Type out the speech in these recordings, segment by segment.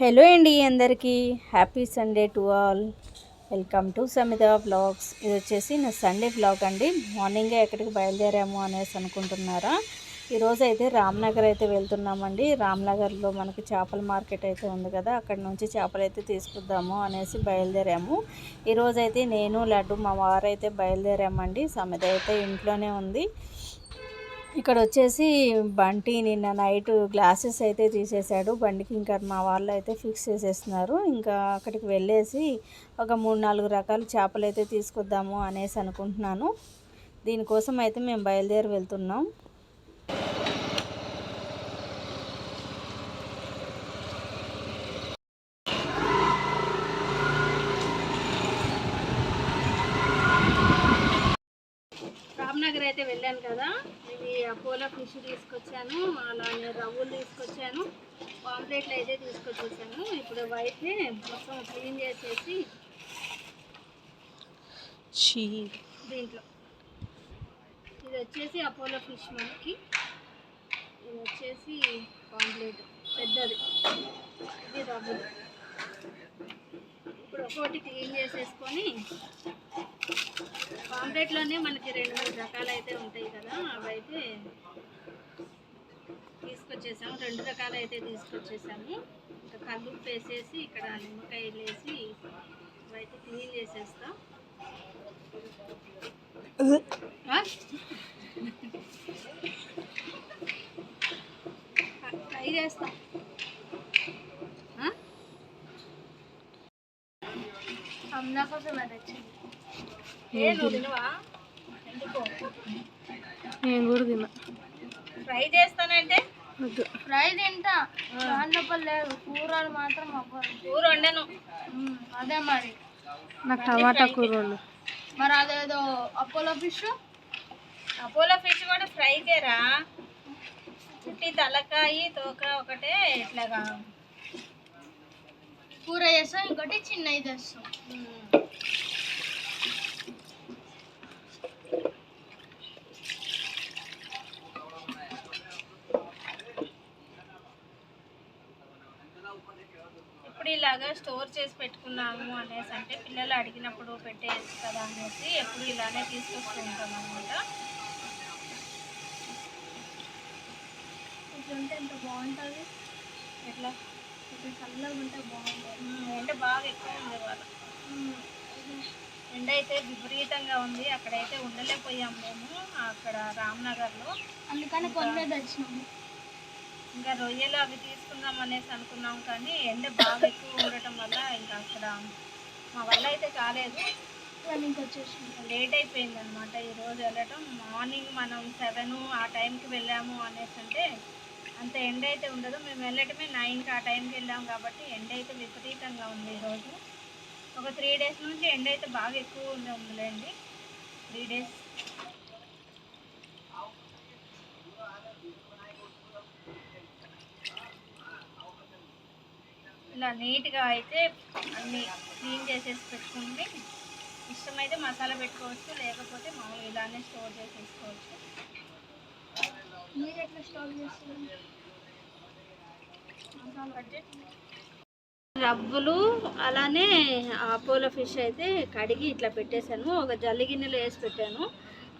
Hello అండి అందరికీ. Happy Sunday to all welcome to Samita blogs ఇది వచ్చేసి నా సండే బ్లాగ్ అండి. మార్నింగే ఎక్కడికి బయలుదేరాము అనేసి అనుకుంటున్నారా? ఈరోజు అయితే రామ్నగర్ అయితే వెళ్తున్నామండి. రామ్నగర్లో మనకి చేపల మార్కెట్ అయితే ఉంది కదా అక్కడ నుంచి చేపలు అయితే తీసుకుందాము అనేసి బయలుదేరాము. ఈరోజు అయితే నేను లడ్డు మా వారు అయితే బయలుదేరామండి. సమిత అయితే ఇంట్లోనే ఉంది. ఇక్కడ వచ్చేసి బంటి నిన్న నైట్ గ్లాసెస్ అయితే తీసేశాడు. బండికి ఇంకా మా వాళ్ళు అయితే ఫిక్స్ చేసేస్తున్నారు. ఇంకా అక్కడికి వెళ్ళేసి ఒక మూడు నాలుగు రకాల చేపలు అయితే తీసుకొద్దాము అనేసి అనుకుంటున్నాను. దీనికోసం అయితే మేము బయలుదేరి వెళ్తున్నాం. రామ్నగర్ అయితే వెళ్ళాను కదా. అపోలో ఫిష్ తీసుకొచ్చాను అలానే రవ్వులు తీసుకొచ్చాను పాంప్లెట్లు అయితే తీసుకొచ్చేసాను. ఇప్పుడు అయితే మొత్తం క్లీన్ చేసేసి దీంట్లో. ఇది వచ్చేసి అపోలో ఫిష్ మనకి. ఇది వచ్చేసి పాంప్లెట్ పెద్దది. ఇది రవ్వులు ఇప్పుడు ఒక్కొక్కటి క్లీన్ చేసేసుకొని పాంప్లెట్లోనే మనకి రెండు మూడు రకాలు అయితే ఉంటాయి కదా అవి అయితే తీసుకొచ్చేసాము. రెండు రకాలు అయితే తీసుకొచ్చేసాము. ఇంకా కల్లుప్పు వేసేసి ఇక్కడ నిమ్మకాయలు వేసి అవైతే క్లీన్ చేసేస్తాం. ఆ? ఫ్రై చేస్తాం. అమ్మ కోసం అది వచ్చింది ఏ నువ్వు తినవా ఎందుకో నేను కూడా తిన్నా. ఫ్రై చేస్తానంటే? వద్దు. ఫ్రై తింటా. దాంట్లో లేదు. కూరలు మాత్రం అవ్వదు. కూర వండాను అదే మరి. నాకు టమాటా కూర మరి అదేదో అపోలో ఫిష్? అపోలో ఫిష్ కూడా ఫ్రైకేరా పుట్టి తలకాయి తోక ఒకటే ఇట్లాగా. కూర చేస్తాం ఇంకోటి చిన్నవి చేస్తాం ఉమ్. ఇప్పుడు ఇలాగా స్టోర్ చేసి పెట్టుకున్నాము అనేసి అంటే పిల్లలు అడిగినప్పుడు పెట్టేయచ్చు కదా అనేసి ఎప్పుడు ఇలానే తీసుకొస్తూ ఉంటాం అనమాట ఇట్లా ఉంటే ఎంత బాగుంటుంది? ఎట్లా? ఇట్లా చల్లగా ఉంటే బాగుంటుంది. ఎండ బాగా ఎక్కువ ఉంది వాళ్ళ ఎండ అయితే విపరీతంగా ఉంది. అక్కడైతే ఉండలేకపోయాము మేము అక్కడ రామ్నగర్లో. అందుకని కొన్ని తెచ్చినాము. ఇంకా రొయ్యలు అవి తీసుకుందాం అనేసి అనుకున్నాం కానీ ఎండ బాగా ఎక్కువ ఉండటం వల్ల ఇంకా అక్కడ మా వల్ల అయితే కాలేదు. రన్నింగ్ వచ్చేసి లేట్ అయిపోయింది అనమాట ఈరోజు వెళ్ళటం. మార్నింగ్ మనం సెవెన్ ఆ టైంకి వెళ్ళాము అనేసి అంటే అంత ఎండ అయితే ఉండదు. మేము వెళ్ళటమే నైన్కి ఆ టైంకి వెళ్ళాం కాబట్టి ఎండ అయితే విపరీతంగా ఉంది ఈరోజు ఒక త్రీ డేస్ నుంచి ఎండ అయితే బాగా ఎక్కువ ఉంది ఉందిలేండి. త్రీ డేస్ ఇలా నీట్గా అయితే అన్ని క్లీన్ చేసేసి పెట్టుకుంటే ఇష్టమైతే మసాలా పెట్టుకోవచ్చు లేకపోతే మామూలు ఇలానే స్టోర్ చేసేసుకోవచ్చు. మీరు ఎట్లా స్టోర్ చేస్తారు? రవ్వులు అలానే అపోలో ఫిష్ అయితే కడిగి ఇట్లా పెట్టేశాను. ఒక జల్లి గిన్నెలో వేసి పెట్టాను.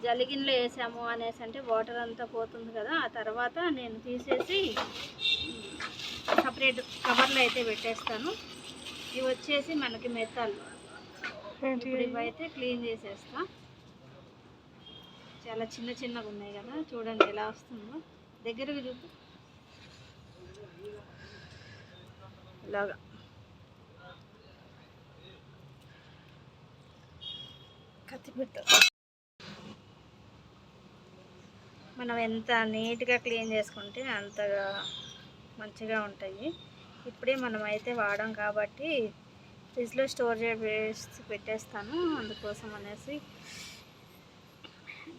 జల్లి గిన్నెలో వేసాము అనేసి అంటే వాటర్ అంతా పోతుంది కదా ఆ తర్వాత నేను తీసేసి సపరేట్ కవర్లో అయితే పెట్టేస్తాను. ఇవి వచ్చేసి మనకి మెత్తాలు. ఇప్పుడు ఇవైతే క్లీన్ చేసేస్తా. చాలా చిన్న చిన్నగా ఉన్నాయి కదా చూడండి ఎలా వస్తుందో. దగ్గరకు చూపు. ఇలాగా. కత్తి మనం ఎంత నీట్గా క్లీన్ చేసుకుంటే అంతగా మంచిగా ఉంటాయి. ఇప్పుడే మనం అయితే వాడాం కాబట్టి ఫ్రిడ్జ్లో స్టోర్ చేసి పెట్టేస్తాను. అందుకోసం అనేసి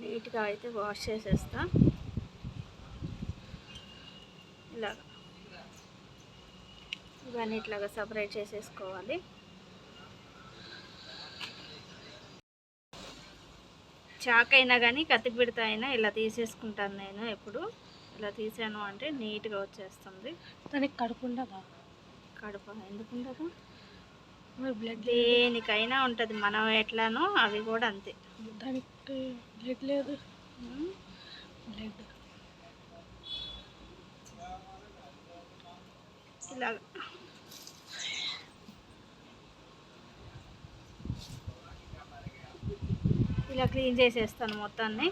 నీట్గా అయితే వాష్ చేసేస్తా. ఇలాగ. ఇవన్నీ ఇట్లాగా సపరేట్ చేసేసుకోవాలి. చాక్ అయినా కానీ కత్తి పిడత అయినా ఇలా తీసేసుకుంటాను నేను ఎప్పుడు. ఇలా తీసాను అంటే నీట్గా వచ్చేస్తుంది. దానికి కడుపు ఉండదా? కడుపు? మరి బ్లడ్ దేనికైనా ఉంటుంది. మనం ఎట్లానో అవి కూడా అంతే. దానికి బ్లడ్ లేదు. బ్లడ్. ఇలాగ ఇలా క్లీన్ చేసేస్తాను మొత్తాన్ని.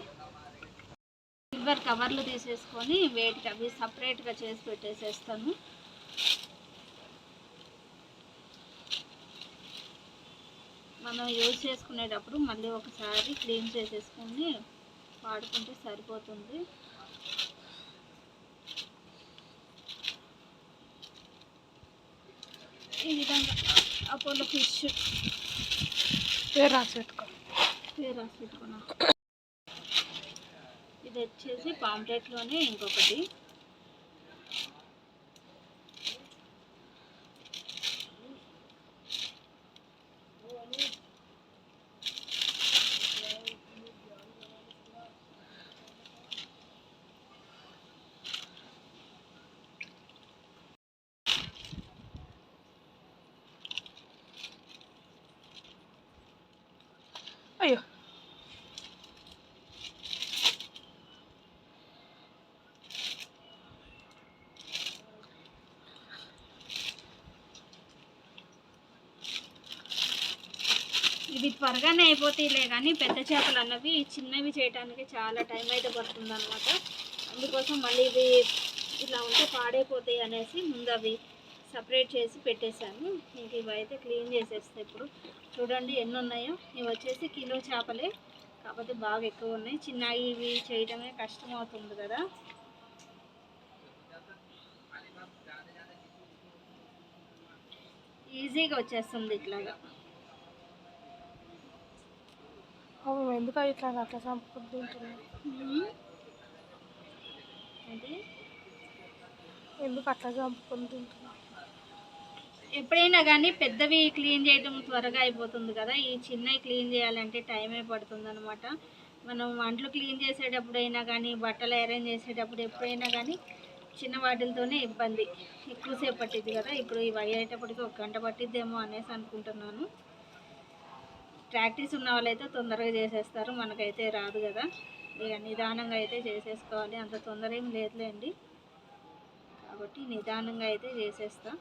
సిల్వర్ కవర్లు తీసేసుకొని వేటికి అవి సపరేట్గా చేసి పెట్టేసేస్తాను. మనం యూజ్ చేసుకునేటప్పుడు మళ్ళీ ఒకసారి క్లీన్ చేసేసుకొని వాడుకుంటే సరిపోతుంది. ఈ విధంగా అపోలో ఫిష్. పేరు రాసి పెట్టుకో. రాసి పెట్టుకున్నా ఇది వచ్చేసి పాంప్లెట్లోనే ఇంకొకటి. ఇవి త్వరగానే అయిపోతాయిలే కానీ పెద్ద చేపలు అన్నవి చిన్నవి చేయడానికి చాలా టైం అయితే పడుతుంది అనమాట అందుకోసం మళ్ళీ ఇవి ఇలా ఉంటే పాడైపోతాయి అనేసి ముందు అవి సపరేట్ చేసి పెట్టేశాను. ఇంక ఇవి అయితే క్లీన్ చేసేస్తాయి ఇప్పుడు. చూడండి ఎన్ని ఉన్నాయో. ఇవి వచ్చేసి కిలో చేపలే. కాకపోతే బాగా ఎక్కువ ఉన్నాయి. చిన్న ఇవి చేయడమే కష్టం అవుతుంది కదా. ఈజీగా వచ్చేస్తుంది ఇట్లాగా. అవును ఎందుకు ఇట్లా అట్లా చంపుకుంటూ తింటున్నావు ఎందుకు అట్లా చంపుకొని తింటున్నావు ఎప్పుడైనా కానీ పెద్దవి క్లీన్ చేయడం త్వరగా అయిపోతుంది కదా. ఈ చిన్నవి క్లీన్ చేయాలంటే టైమే పడుతుంది అనమాట మనం వంటలు క్లీన్ చేసేటప్పుడైనా కానీ బట్టలు అరేంజ్ చేసేటప్పుడు ఎప్పుడైనా కానీ చిన్న వాటితోనే ఇబ్బంది. ఎక్కువసేపు పట్టిద్ది కదా. ఇప్పుడు ఇవి అయ్యేటప్పటికి ఒక గంట పట్టిద్దేమో అనేసి అనుకుంటున్నాను. ప్రాక్టీస్ ఉన్న వాళ్ళైతే తొందరగా చేసేస్తారు. మనకైతే రాదు కదా. ఇక నిదానంగా అయితే చేసేసుకోవాలి. అంత తొందర ఏం లేదులేండి. కాబట్టి నిదానంగా అయితే చేసేస్తా.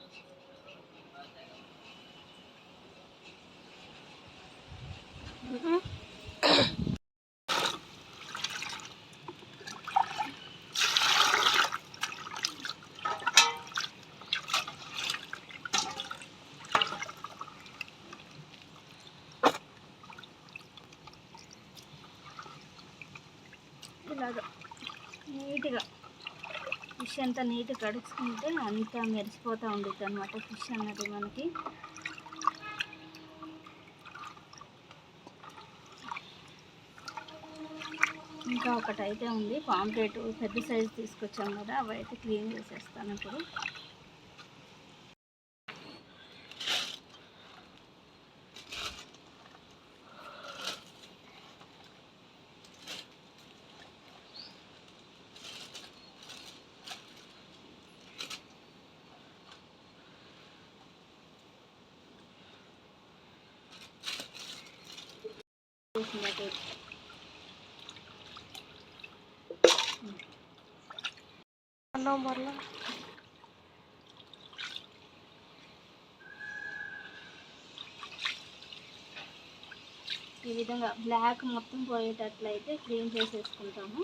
ఇలాగ నీట్గా ఫిష్ ఎంత నీట్గా కడుక్కుంటే అంత మెరిసిపోతూ ఉంటుంది అనమాట ఫిష్ అన్నది మనకి. ఇంకా ఒకటైతే ఉంది పాంప్లెట్ పెద్ద సైజు తీసుకొచ్చాం కదా అవి అయితే క్లీన్ చేసేస్తాను ఇప్పుడు. నవంబర్లో ఈ విధంగా బ్లాక్ మొత్తం పోయేటట్లయితే క్లీన్ చేసేసుకుంటాము.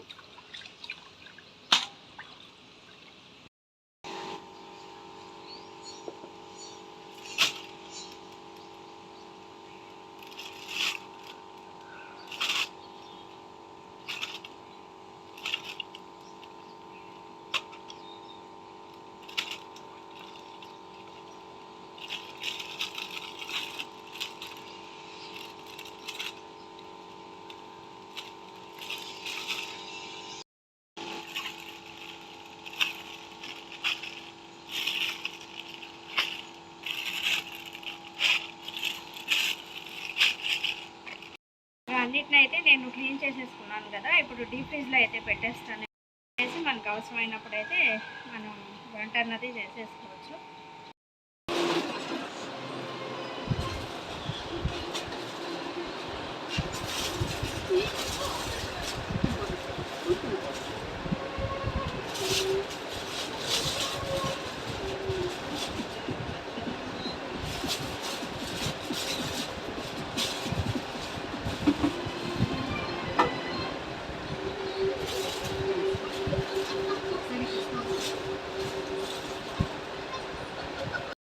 వీటిని అయితే నేను క్లీన్ చేసేసుకున్నాను కదా ఇప్పుడు డీప్ ఫ్రిడ్జ్లో అయితే పెట్టేస్తాను చేసి మనకు అవసరమైనప్పుడు అయితే మనం వంట అన్నది చేసేసుకోవచ్చు